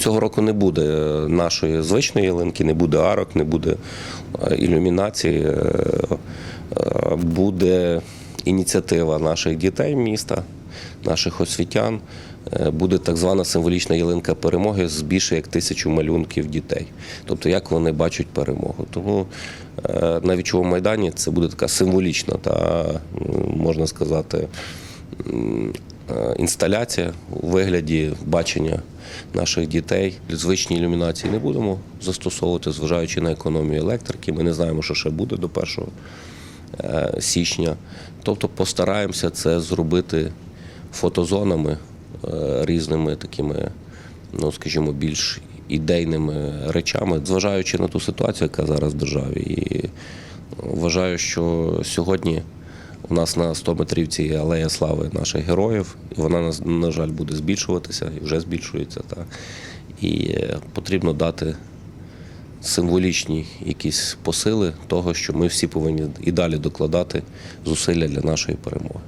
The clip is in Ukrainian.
цього року не буде нашої звичної ялинки, не буде арок, не буде е, ілюмінації. Е, е, Буде ініціатива наших дітей міста, наших освітян. Е, Буде так звана символічна ялинка перемоги з більше як тисячу малюнків дітей. Тобто, як вони бачать перемогу. Тому е, на вічовому майдані це буде така символічна та можна сказати е, інсталяція у вигляді бачення наших дітей. Звичні ілюмінації не будемо застосовувати, зважаючи на економію електрики. Ми не знаємо, що ще буде до 1 е, січня. Тобто постараємося це зробити фотозонами е, різними такими, ну скажімо, більш ідейними речами, зважаючи на ту ситуацію, яка зараз в державі. І вважаю, що сьогодні у нас на 100 метрівці цієї алея слави наших героїв, вона, на- на жаль, буде збільшуватися і вже збільшується. Та. І е, потрібно дати символічні якісь посили того, що ми всі повинні і далі докладати зусилля для нашої перемоги.